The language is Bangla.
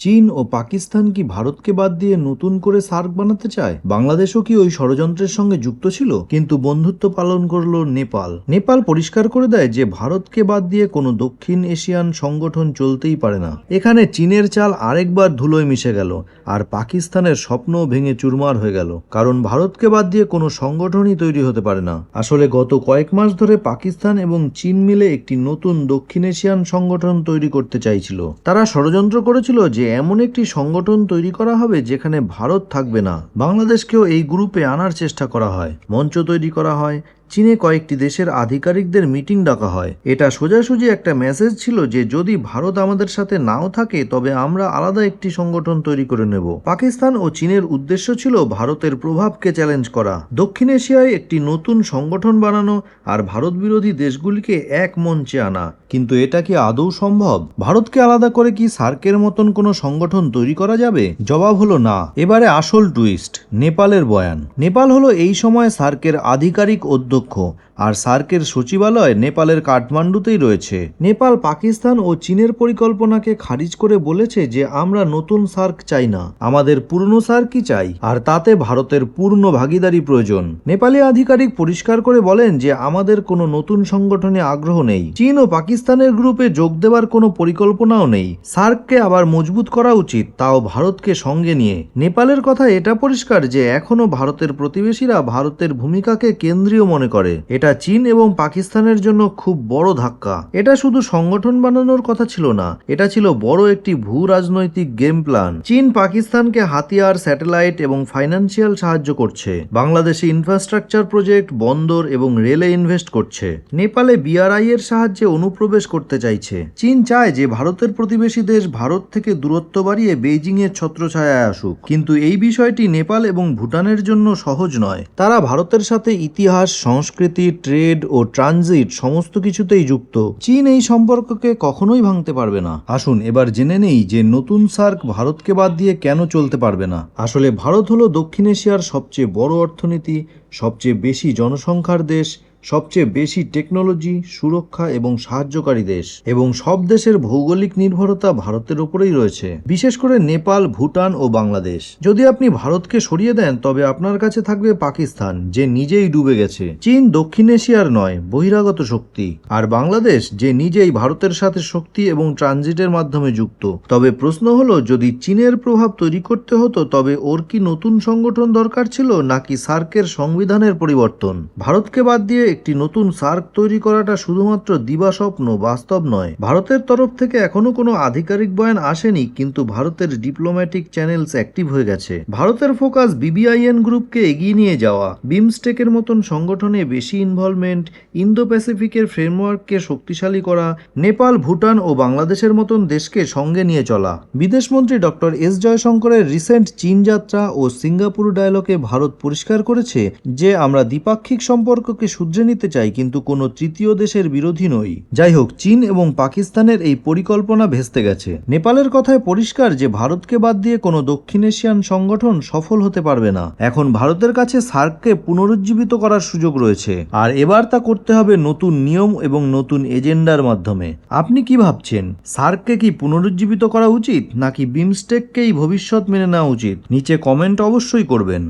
চীন ও পাকিস্তান কি ভারতকে বাদ দিয়ে নতুন করে সার্ক বানাতে চায়? বাংলাদেশও কি ওই ষড়যন্ত্রের সঙ্গে যুক্ত ছিল? কিন্তু বন্ধুত্ব পালন করল নেপাল। নেপাল পরিষ্কার করে দেয় যে ভারতকে বাদ দিয়ে কোনো দক্ষিণ এশিয়ান সংগঠন চলতেই পারে না। এখানে চীনের চাল আরেকবার ধুলোয় মিশে গেল, আর পাকিস্তানের স্বপ্ন ভেঙে চুরমার হয়ে গেল। কারণ ভারতকে বাদ দিয়ে কোনো সংগঠনই তৈরি হতে পারে না। আসলে গত কয়েক মাস ধরে পাকিস্তান এবং চীন মিলে একটি নতুন দক্ষিণ এশিয়ান সংগঠন তৈরি করতে চাইছিল। তারা ষড়যন্ত্র করেছিল যে এমন একটি সংগঠন তৈরি করা হবে যেখানে ভারত থাকবে না। বাংলাদেশকেও এই গ্রুপে আনার চেষ্টা করা হয়। মঞ্চ তৈরি করা হয়। চীনে কয়েকটি দেশের আধিকারিকদের মিটিং ডাকা হয়। এটা সোজাসুজি একটা মেসেজ ছিল যে, যদি ভারত আমাদের সাথে নাও থাকে, তবে আমরা আলাদা একটি সংগঠন তৈরি করে নেব। পাকিস্তান ও চীনের উদ্দেশ্য ছিল ভারতের প্রভাবকে চ্যালেঞ্জ করা। দক্ষিণ এশিয়ায় একটি নতুন সংগঠন বানানো আর ভারত বিরোধী দেশগুলিকে এক মঞ্চে আনা। কিন্তু এটা কি আদৌ সম্ভব? ভারতকে আলাদা করে কি সার্কের মতন কোনো সংগঠন তৈরি করা যাবে? জবাব হলো না। এবারে আসল টুইস্ট নেপালের বয়ান। নেপাল হলো এই সময় সার্কের আধিকারিক অধ্যক্ষ। Maluco আর সার্কের সচিবালয় নেপালের কাঠমান্ডুতেই রয়েছে। নেপাল, পাকিস্তান ও চীনের পরিকল্পনাকে খারিজ করে বলেছে যে আমরা নতুন সার্ক চাই না। আমাদের পুরনো সার্কই চাই, আর তাতে ভারতের পূর্ণ ভাগিদারি প্রয়োজন। নেপালি আধিকারিক পরিষ্কার করে বলেন যে আমাদের কোনো নতুন সংগঠনে আগ্রহ নেই। চীন ও পাকিস্তানের গ্রুপে যোগ দেওয়ার কোনো পরিকল্পনাও নেই। সার্ককে আবার মজবুত করা উচিত, তাও ভারতকে সঙ্গে নিয়ে। নেপালের কথা এটা পরিষ্কার যে এখনও ভারতের প্রতিবেশীরা ভারতের ভূমিকাকে কেন্দ্রীয় মনে করে। এটা চীন এবং পাকিস্তানের জন্য খুব বড় ধাক্কা। এটা শুধু সংগঠন বানানোর কথা ছিল না, এটা ছিল বড় একটি ভূ রাজনৈতিক গেম প্ল্যান। চীন পাকিস্তানকে হাতিয়ার, স্যাটেলাইট এবং ফাইন্যান্সিয়াল সাহায্য করছে। বাংলাদেশে ইনফ্রাস্ট্রাকচার প্রজেক্ট, বন্দর এবং রেলে ইনভেস্ট করছে। নেপালে বিআরআই এর সাহায্যে অনুপ্রবেশ করতে চাইছে। চীন চায় যে ভারতের প্রতিবেশী দেশ ভারত থেকে দূরত্ব বাড়িয়ে বেইজিং এর ছত্রছায়ায় আসুক। কিন্তু এই বিষয়টি নেপাল এবং ভুটানের জন্য সহজ নয়। তারা ভারতের সাথে ইতিহাস, সংস্কৃতি ট্রেড ও ট্রানজিট সমস্ত কিছুতেই যুক্ত। চীন এই সম্পর্ককে কখনোই ভাঙতে পারবে না। আসুন এবার জেনে নেই যে নতুন সার্ক ভারতকে বাদ দিয়ে কেন চলতে পারবে না। আসলে ভারত হলো দক্ষিণ এশিয়ার সবচেয়ে বড় অর্থনীতি, সবচেয়ে বেশি জনসংখ্যার দেশ সবচেয়ে বেশি টেকনোলজি সুরক্ষা এবং সাহায্যকারী দেশ। এবং সব দেশের ভৌগোলিক নির্ভরতা ভারতের উপরেই রয়েছে। বিশেষ করে নেপাল, ভুটান ও বাংলাদেশ। যদি আপনি ভারতকে সরিয়ে দেন, তবে আপনার কাছে থাকবে পাকিস্তান, যে নিজেই ডুবে গেছে। চীন দক্ষিণ এশিয়ার নয়, বহিরাগত শক্তি। আর বাংলাদেশ, যে নিজেই ভারতের সাথে শক্তি এবং ট্রানজিটের মাধ্যমে যুক্ত। তবে প্রশ্ন হলো, যদি চীনের প্রভাব তৈরি করতে হতো, তবে ওর কি নতুন সংগঠন দরকার ছিল, নাকি সার্কের সংবিধানের পরিবর্তন? ভারতকে বাদ দিয়ে একটি নতুন সার্ক তৈরি করাটা শুধুমাত্র দিবাস্বপ্ন, বাস্তব নয়। ভারতের তরফ থেকে এখনও কোনো আধিকারিক বয়ান আসেনি, কিন্তু ভারতের ডিপ্লোম্যাটিক চ্যানেলস অ্যাক্টিভ হয়ে গেছে। ভারতের ফোকাস বিবিআইএন গ্রুপকে এগিয়ে নিয়ে যাওয়া। বিমস্টেকের মতন সংগঠনে বেশি ইনভলভমেন্ট ইন্দো প্যাসিফিকের ফ্রেমওয়ার্ককে শক্তিশালী করা, নেপাল, ভুটান ও বাংলাদেশের মতন দেশকে সঙ্গে নিয়ে চলা। বিদেশমন্ত্রী ডক্টর এস. জয়শঙ্করের রিসেন্ট চীন যাত্রা ও সিঙ্গাপুর ডায়লগে ভারত পরিষ্কার করেছে যে, আমরা দ্বিপাক্ষিক সম্পর্ককে শুধরে নিতে চাই, কিন্তু কোনো তৃতীয় দেশের বিরোধী নই। যাই হোক চীন এবং পাকিস্তানের এই পরিকল্পনা ভেস্তে গেছে। নেপালের কথায় পরিষ্কার যে ভারতকে বাদ দিয়ে কোনো দক্ষিণ এশিয়ান সংগঠন সফল হতে পারবে না। এখন ভারতের কাছে সার্ককে পুনরুজ্জীবিত করার সুযোগ রয়েছে। আর এবার তা করতে হবে নতুন নিয়ম এবং নতুন এজেন্ডার মাধ্যমে। আপনি কি ভাবছেন? সার্ককে কি পুনরুজ্জীবিত করা উচিত, নাকি বিমস্টেককেই ভবিষ্যৎ মেনে নেওয়া উচিত? নিচে কমেন্ট অবশ্যই করবেন।